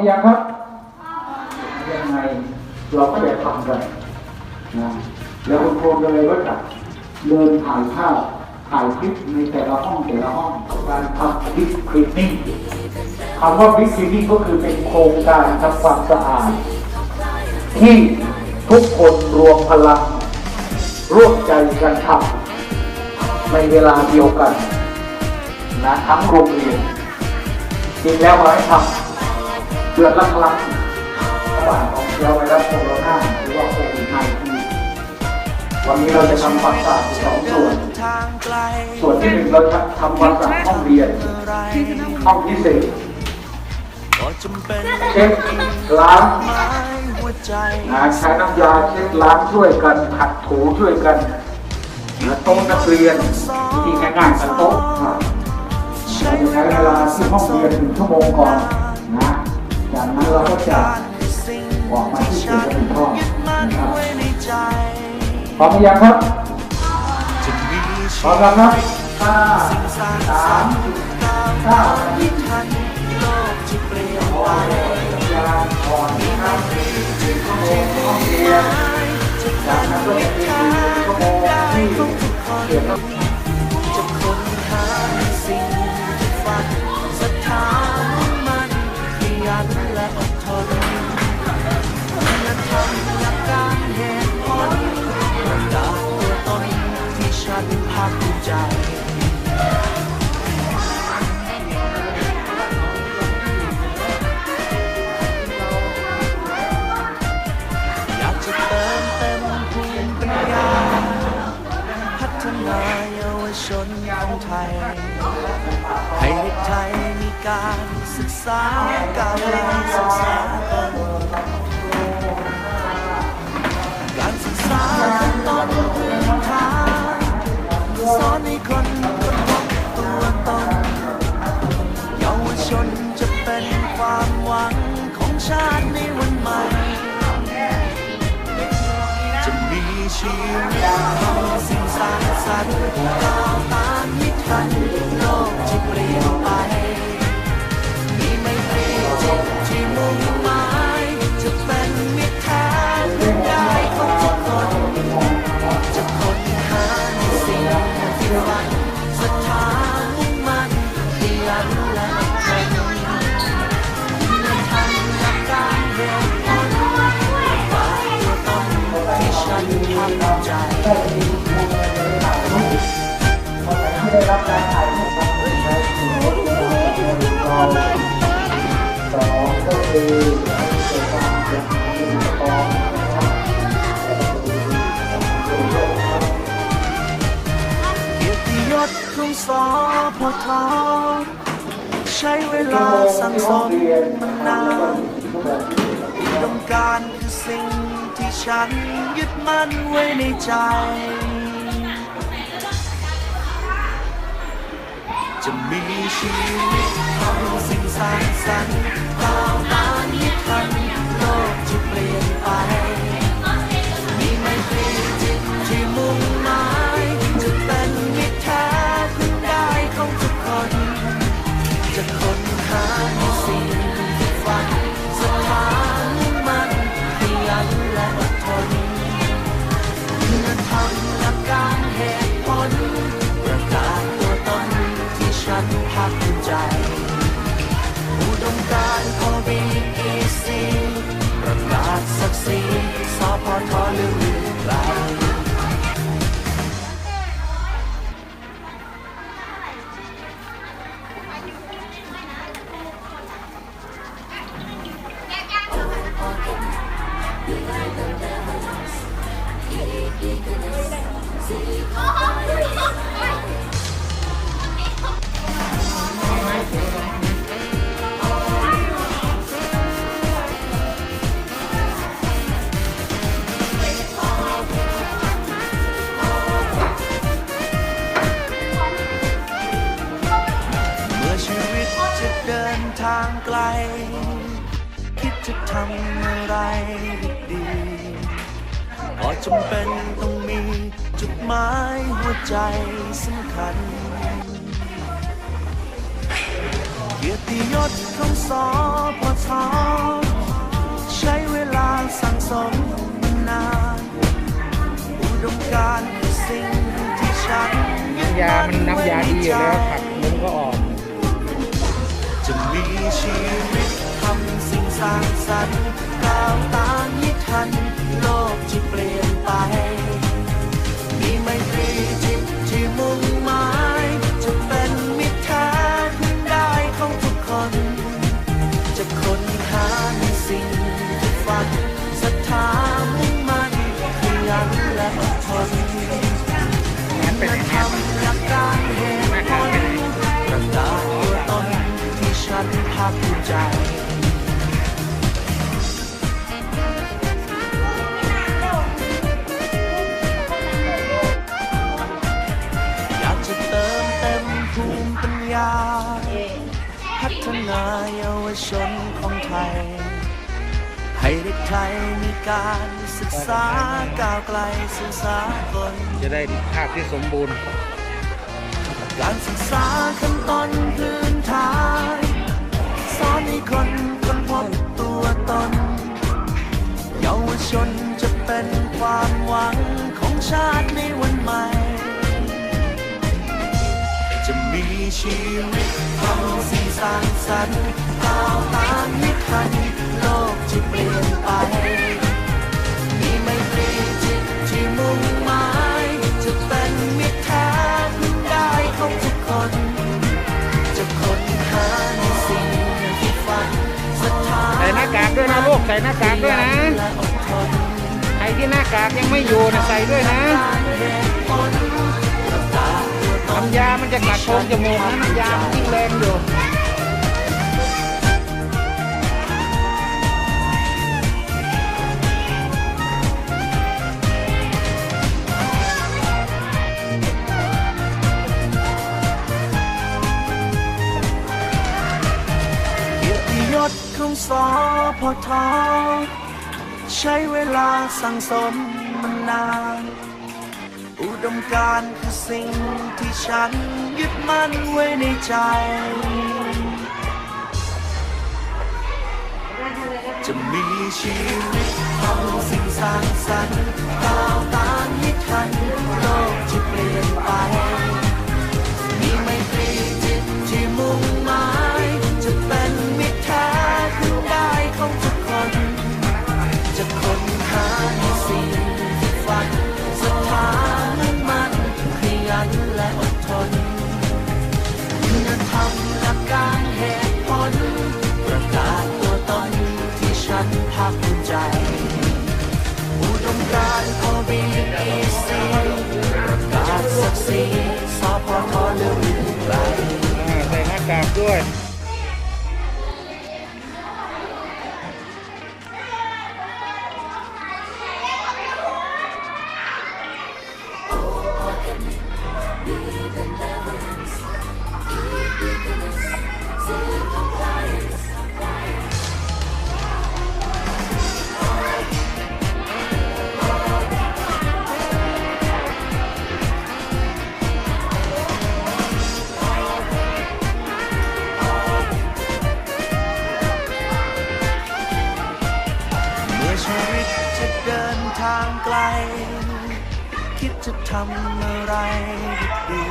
รือยังครับยังไงเราก็จะทำกันนะแล้วคุณครูเลยก็จะเดินถ่ายภาพถ่ายคลิปในแต่ละห้องแต่ละห้องการทำบิ๊กคลีนนิ่งคำว่าบิ๊กคลีนนิ่งก็คือเป็นโครงการทำความสะอาดที่ทุกคนรวมพลังร่วมใจกันทำในเวลาเดียวกันนะทั้งโรงเรียนจริงแล้วเราให้ทำ ดือนละครั้งระหว่างของเชื้อไวรัสโคโรนาหรือว่าโควิด -19 วันนี้เราจะทำความสะอาดสองส่วน ส่วนที่หนึ่งเราจะทำความสะอาดห้องเรียนห้องพิเศษเช็ดล้างใจนะใช้น้ำยาเช็ดล้างช่วยกันขัดถูช่วยกันนะโต๊ะนักเรียนวิธีง่ายๆกับโต๊ะนะเราจะใช้เวลาที่ห้องเรียนหนึ่งชั่วโมงก่อน จากนั้นเราก็จะสิ่งออกมาที่เขตรับผิดชอบยึดมั่นนะครับไว้ในใจพร้อมหรือยังครับจะมีพชีร้อมวิตแล้วครับห้าสร้างสาสรมรค์เก้าที่ทันโลกที่เปลี่ยนไปยาอ่อนนะครับหนึ่งชั่วโมงห้องเรียนจะจากนั้นก็จะมีหนึ่งชั่วโมงที่เขตรับจะค้นหาสิ่งที่ฝันศรัทธามุ่งมั่นขยั นแชาติในวันใหม่ จะมีชีวิตทำสิ่งสร้างสรรค์ก้าวตา ได้รับการถ่ายรูปครับเราสองก็คือเกิดความเสียหายในอุปกรณ์นะครับเกียรติยศของสอพทใช้เวลาสั่งสมมานานอุดมการคือสิ่งที่ฉันยึดมั่นไว้ในใจ จะมีชีวิตของสิ่งสร้างสรรค์ก้ามตานิทันโล ใจสำคัญ เกียรติยศของสอพอทอใช้เวลาสั่งสมมานาน อุดมการณ์คือสิ่งที่ฉันยึดน้ำยา มันน้ำยาดีอยู่แล้วผักมันก็ออก จะมีชีวิตทำสิ่งสร้างสรรค์ก้าวตามยิ่ทัน โลกที่เปลี่ยนไป มีไมตรี จิต ไทยมีการศึกษาก้าวไกลสู่สากลจะได้ภาพที่สมบูรณ์ การศึกษาขั้นต้นพื้นฐานสอนให้คนค้นพบตัวตน เยาวชนจะเป็นความหวังของชาติในวันใหม่ จะมีชีวิตทำสิ่งสร้างสรรค์ก้าวตามนิทันโลก ที่ปลี่ยนไป มีไมตรีจิตที่มุ่งหมาย จะเป็นมิตรแท้พึ่งได้ของทุกคน จะค้นหาในสิ่งที่ฝันศรัทธาใส่หน้ากากด้วยนะลูกใส่หน้ากากด้วยนะ และอดทนใครที่หน้ากากยังไม่อยู่นะใส่ด้วยนะการเหตุผลน้ำตาตัวตน น้ำยามันจะกัดโพรงจมูกนะน้ำยามันยิ่งแรงอยู่ ของสอพอทอใช้เวลาสั่งสมมานาน อุดมการคือสิ่งที่ฉันยึดมั่นไว้ในใจ จะมีชีวิตทำสิ่งสร้างสรรค์ก้าวตามให้ทันาคภูมิใจอุดมการณ์ของ BEC ประการศักดิ์ศรีสพทเลื่อนไกลอ่าใส่หน้ากากด้วย ทางไกล คิดจะทำอะไรดี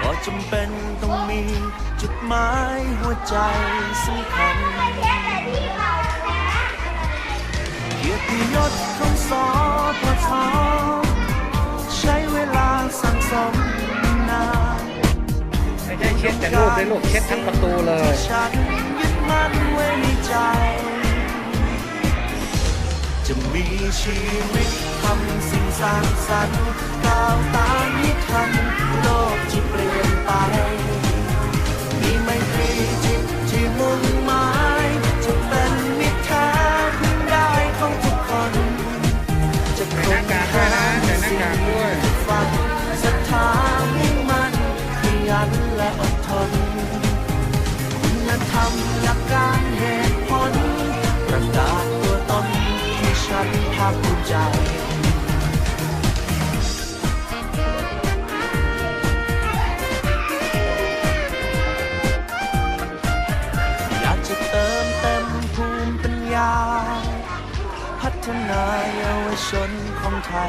ก็จำเป็นต้องมีจุดหมายหัวใจสำคัญเกียรติยศของสอพอทอใช้เวลาสั่งสมนานไม่ใช่เช็ดแต่รูปเลยลูกเช็ดทั้งประตูเลยฉันยึดมั่นไว้ในใจ จะมีชีวิตทำสิ่งสร้างสรรค์ก้าวตามนิทันโลกที่เปลี่ยนไป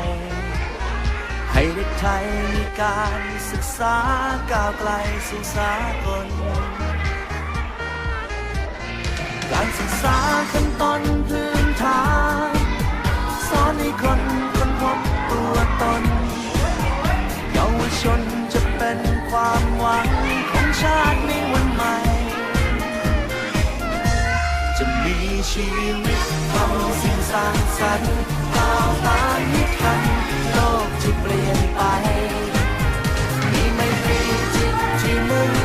ย ให้เด็กไทยมีการศึกษาก้าวไกลสู่สากล การศึกษาขั้นต้นพื้นฐานสอนให้คนคนพบตัวตน เยาวชนจะเป็นความหวังของชาติในวันใหม่ จะมีชีวิตทำสิ่ง สร้างสรรค์ก้าวตามนิทันโลกที่เปลี่ยนไป มีไม่ตรีจิตที่มุ่ง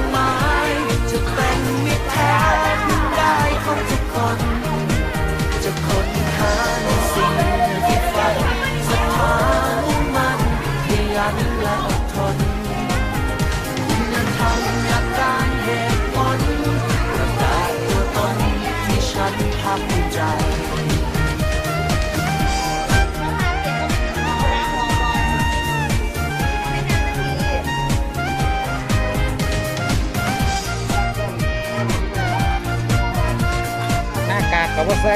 กากกับว่าใส่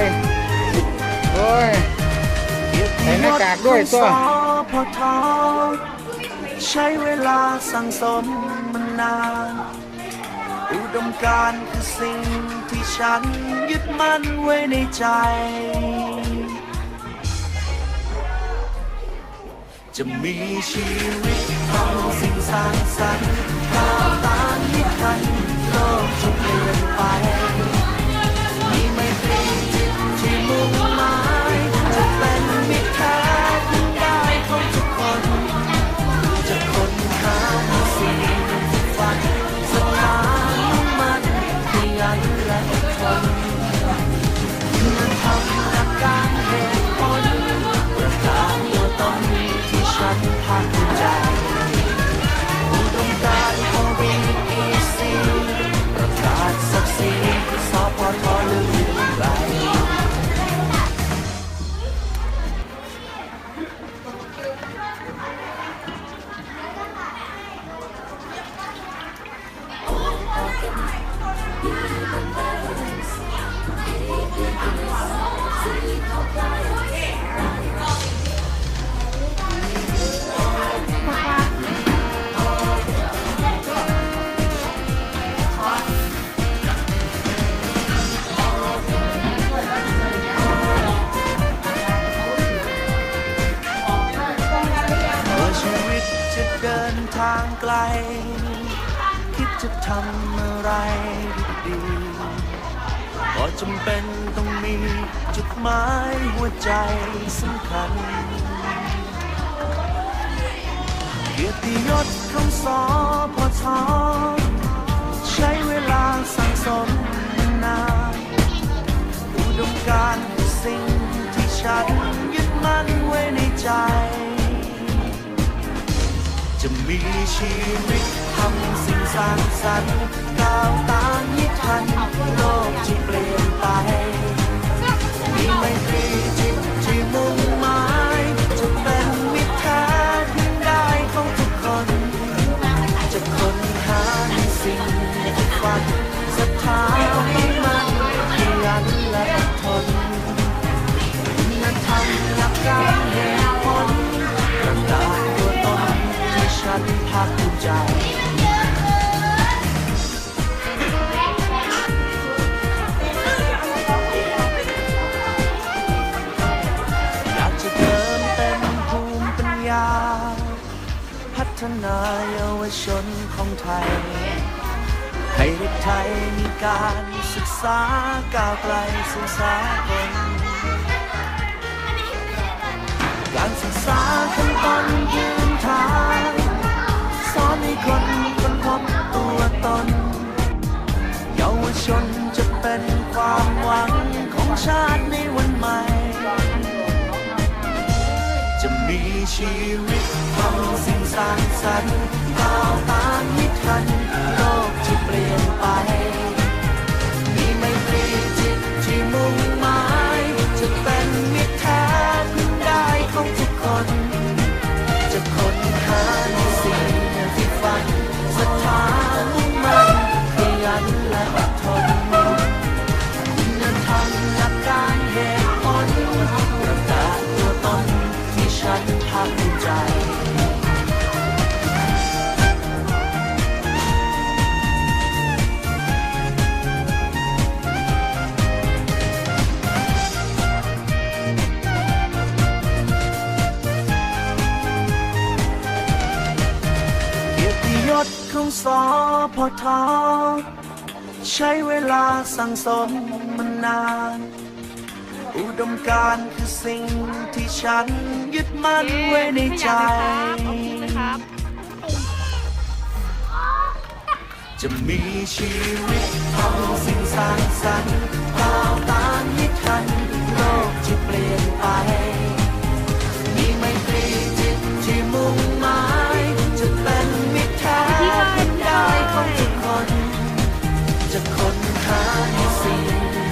โอ้ยใส่หน้ากากด้วยตัวสพทใช้เวลาสั่งสมมันนานอุดมการณ์คือสิ่งที่ฉันยึดมั่นไว้ในใจ จะมีชีวิตทำสิ่งสร้างสรรค์ก้าวตามนิทันโลกจะเปลี่ยนไป จะทำอะไรดีก็จำเป็นต้องมีจุดหมายหัวใจสำคัญ เกียรติยศของสอพอทอใช้เวลาสั่งสมนานอุดมการสิ่งที่ฉันยึดมั่นไว้ในใจ จะมีชีวิต สั่งสร้างสรรค์ก้าวตามนิทันโลกที่เป ฒนาเยาวชนของไทย ให้เด็กไทยมีการศึกษาก้าวไกลสู่สากลการศึกษาขั้นต้นพื้นฐานสอนให้คนคนพบตัวตน เยาวชนจะเป็นความหวังของชาติในวันใหม่ มีชีวิตทำสิ่งสร้างสรรค์ก้าวตามนิทันโลกที่เปลี่ยนไป ยรติยศของสอพอทอใช้เวลาสั่งสมมานาน อุดมการณ์คือสิ่งที่ฉันยึดมั่นไว้ในใจครับจะมีชีวิตทำสิ่งสร้างสรรค์ก้าวตามให้ทันโลกจะเปลี่ยนไป ของทุกคน จะค้นหาในสิ่ง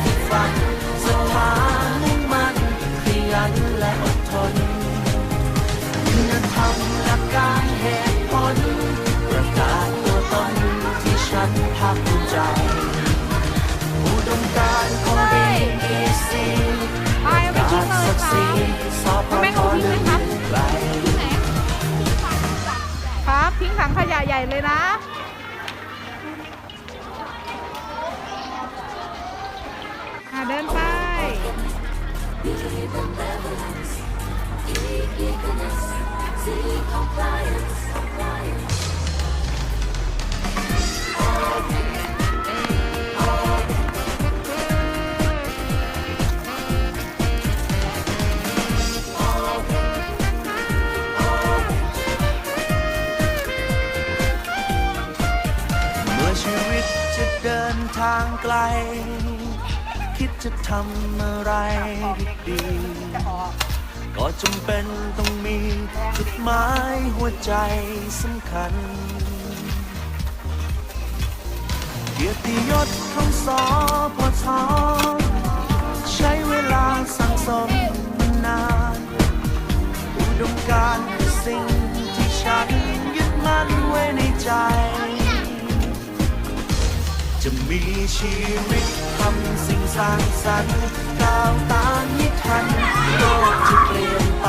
ที่ฝันศรัทธามุ่งมั่นขยันและอดทนคุณธรรมหลักการเหตุผลประกาศตัวตนที่ฉันภาคภูมิใจอุดมการของ AEC ไปเอาไปกาทิ้งรเลศักดิ์ศรีสอพแม่ทเอาทิ้งไหมครับไกลครับทิ้งถังขยะใหญ่เลยนะ ชีวิตจะเดินทางไกล คิดจะทำอะไรดีๆ ก็จำเป็นต้องมีจุดหมายหัวใจสำคัญ เกียรติยศของสอพอทอใช้เวลาสั่งสมมานาน อุดมการคือสิ่งที่ฉันยึดมั่นไว้ในใจ จะมีชีวิตทำสิ่งสร้างสรรค์ก้าวตามนิทันโลกจะเปลี่ยนไป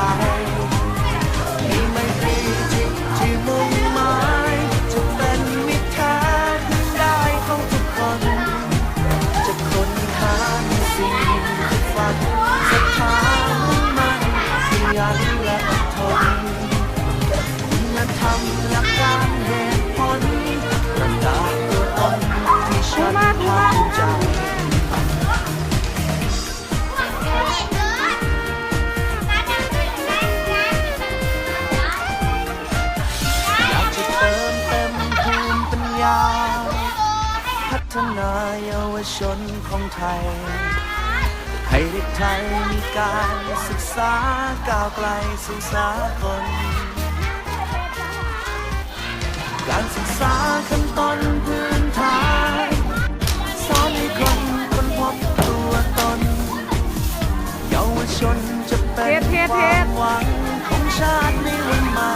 ฒนาเยาวชนของไทย ให้เด็กไทยมีการศึกษาก้าวไกลสู่สากลการศึกษาขั้นต้นพื้นฐานสอนให้คนค้นพบตัวตน เยาวชนจะเป็นเทสเทสคเทวาสมหวังของชาติในวันใหม่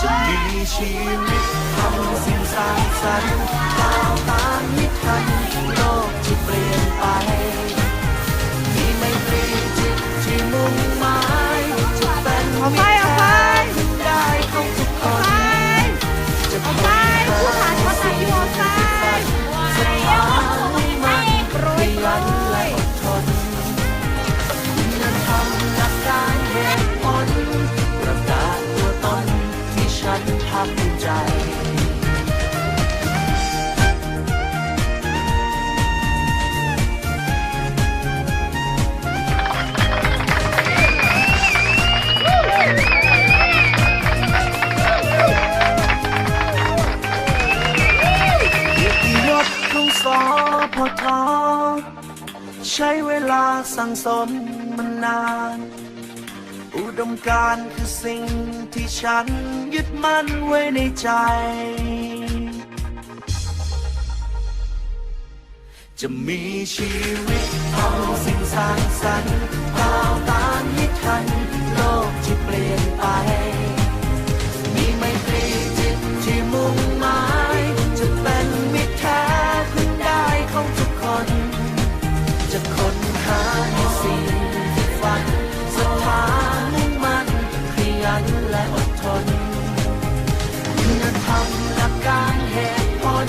จะมีชีวิตทำสิ่งสร้า สั่งสมานาน อุดมการคือสิ่งที่ฉันยึดมั่นไว้ในใจ จะมีชีวิตทำสิ่งสร้างสรรค์ก้าวตามให้ทัน โลกที่เปลี่ยนไป มีไมตรีจิตที่มุ่งหมายจะเป็นมิตรแท้พึ่งได้ของทุกคน จะคน สิฟันศรัานมันขยันและอดทนคุณธรรมหลักการเหตุผล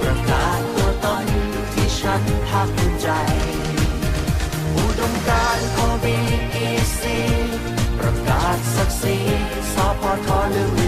ประกาศตัวตนที่ฉันภาคภูมิใจ อุดมการโอบีอีซีประกาศศักดิ์ศรีสพทลืม